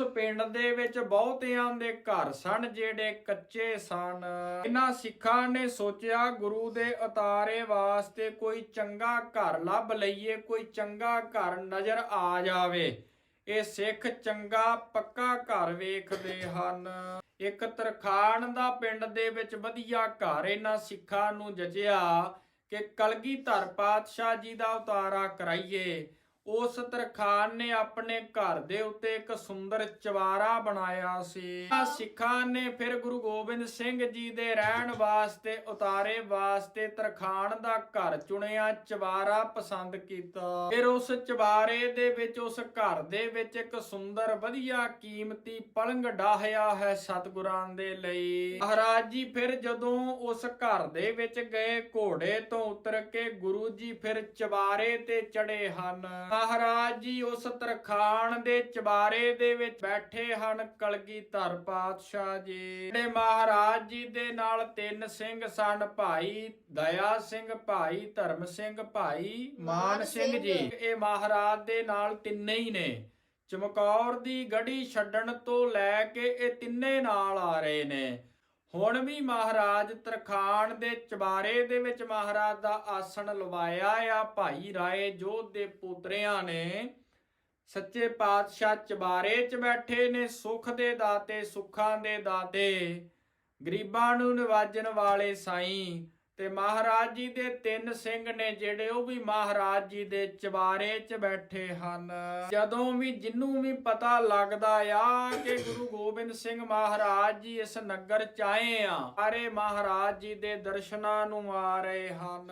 ਉਸ ਪਿੰਡ ਦੇ ਵਿੱਚ ਬਹੁਤਿਆਂ ਦੇ ਘਰ ਸਨ, ਜਿਹੜੇ ਕੱਚੇ ਸਨ। ਇਹਨਾਂ ਸਿੱਖਾਂ ਨੇ ਸੋਚਿਆ, ਗੁਰੂ ਦੇ ਉਤਾਰੇ ਵਾਸਤੇ ਕੋਈ ਚੰਗਾ ਘਰ ਲੱਭ ਲਈਏ, ਕੋਈ ਚੰਗਾ ਘਰ ਨਜ਼ਰ ਆ ਜਾਵੇ। ਇਹ ਸਿੱਖ ਚੰਗਾ, ਪੱਕਾ ਘਰ ਵੇਖਦੇ ਹਨ। ਇੱਕ ਤਰਖਾਣ ਦਾ ਪਿੰਡ ਦੇ ਵਿੱਚ ਵਧੀਆ ਘਰ ਇਹਨਾਂ ਸਿੱਖਾਂ ਨੂੰ ਜਜਿਆ ਕਿ ਕਲਗੀਧਰ ਪਾਤਸ਼ਾਹ ਜੀ ਦਾ ਉਤਾਰਾ ਕਰਾਈਏ। ਉਸ ਤਰਖਾਨ ਨੇ ਆਪਣੇ ਘਰ ਦੇ ਉੱਤੇ ਇੱਕ ਸੁੰਦਰ ਚਵਾਰਾ ਬਣਾਇਆ ਸੀ। ਸਿੱਖਾਂ ਨੇ ਫਿਰ ਗੁਰੂ ਗੋਬਿੰਦ ਸਿੰਘ ਜੀ ਦੇ ਰਹਿਣ ਵਾਸਤੇ, ਉਤਾਰੇ ਵਾਸਤੇ ਤਰਖਾਨ ਦਾ ਘਰ ਚੁਣਿਆ, ਚਵਾਰਾ ਪਸੰਦ ਕੀਤਾ। ਫਿਰ ਉਸ ਚਵਾਰੇ ਦੇ ਵਿੱਚ, ਉਸ ਘਰ ਦੇ ਵਿੱਚ ਇੱਕ ਸੁੰਦਰ ਵਧੀਆ ਕੀਮਤੀ ਪਲੰਗ ਡਾਹਿਆ ਹੈ ਸਤਿਗੁਰਾਂ ਦੇ ਲਈ। ਮਹਾਰਾਜ ਜੀ ਫਿਰ ਜਦੋਂ ਉਸ ਘਰ ਦੇ ਵਿੱਚ ਗਏ, ਘੋੜੇ ਤੋਂ ਉਤਰ ਕੇ ਗੁਰੂ ਜੀ ਫਿਰ ਚਵਾਰੇ ਤੇ ਚੜੇ ਹਨ। ਮਹਾਰਾਜ ਜੀ ਉਸ ਤਰਖਾਣ ਦੇ ਚਵਾਰੇ ਦੇ ਵਿੱਚ ਬੈਠੇ ਹਨ ਕਲਗੀਧਰ ਪਾਤਸ਼ਾਹ ਜੀ। ਜਿਹੜੇ ਮਹਾਰਾਜ ਜੀ ਦੇ ਨਾਲ ਤਿੰਨ ਸਿੰਘ ਸਨ ਭਾਈ ਦਇਆ ਸਿੰਘ ਭਾਈ ਧਰਮ ਸਿੰਘ ਭਾਈ ਮਾਨ ਸਿੰਘ ਜੀ। ਇਹ ਮਹਾਰਾਜ ਦੇ ਨਾਲ ਤਿੰਨੇ ਹੀ ਨੇ। ਚਮਕੌਰ ਦੀ ਗੜੀ ਛੱਡਣ ਤੋਂ ਲੈ ਕੇ ਇਹ ਤਿੰਨੇ ਨਾਲ ਆ ਰਹੇ ਨੇ। ਹੁਣ ਵੀ ਮਹਾਰਾਜ ਤਰਖਾਣ ਦੇ ਚਬਾਰੇ ਦੇ ਵਿੱਚ ਮਹਾਰਾਜ ਦਾ ਆਸਣ ਲਵਾਇਆ ਆ ਭਾਈ ਰਾਏ ਜੋਧ ਦੇ ਪੁੱਤਰਿਆਂ ਨੇ। ਸੱਚੇ ਪਾਤਸ਼ਾਹ ਚਬਾਰੇ 'ਚ ਬੈਠੇ ਨੇ, ਸੁਖ ਦੇ ਦਾਤੇ ਸੁੱਖਾਂ ਦੇ ਦਾਤੇ, ਗਰੀਬਾਂ ਨੂੰ ਨਿਵਾਜਣ ਵਾਲੇ ਸਾਈਂ। ਤੇ ਮਹਾਰਾਜ ਜੀ ਦੇ ਤਿੰਨ ਸਿੰਘ ਨੇ ਜਿਹੜੇ ਉਹ ਵੀ ਮਹਾਰਾਜ ਜੀ ਦੇ ਚਬਾਰੇ 'ਚ ਬੈਠੇ ਹਨ। ਜਦੋਂ ਵੀ ਜਿੰਨੂੰ ਵੀ ਪਤਾ ਲੱਗਦਾ ਆ ਕਿ ਗੁਰੂ ਗੋਬਿੰਦ ਸਿੰਘ ਮਹਾਰਾਜ ਜੀ ਇਸ ਨਗਰ ਚ ਆਏ ਆ, ਸਾਰੇ ਮਹਾਰਾਜ ਜੀ ਦੇ ਦਰਸ਼ਨਾਂ ਨੂੰ ਆ ਰਹੇ ਹਨ।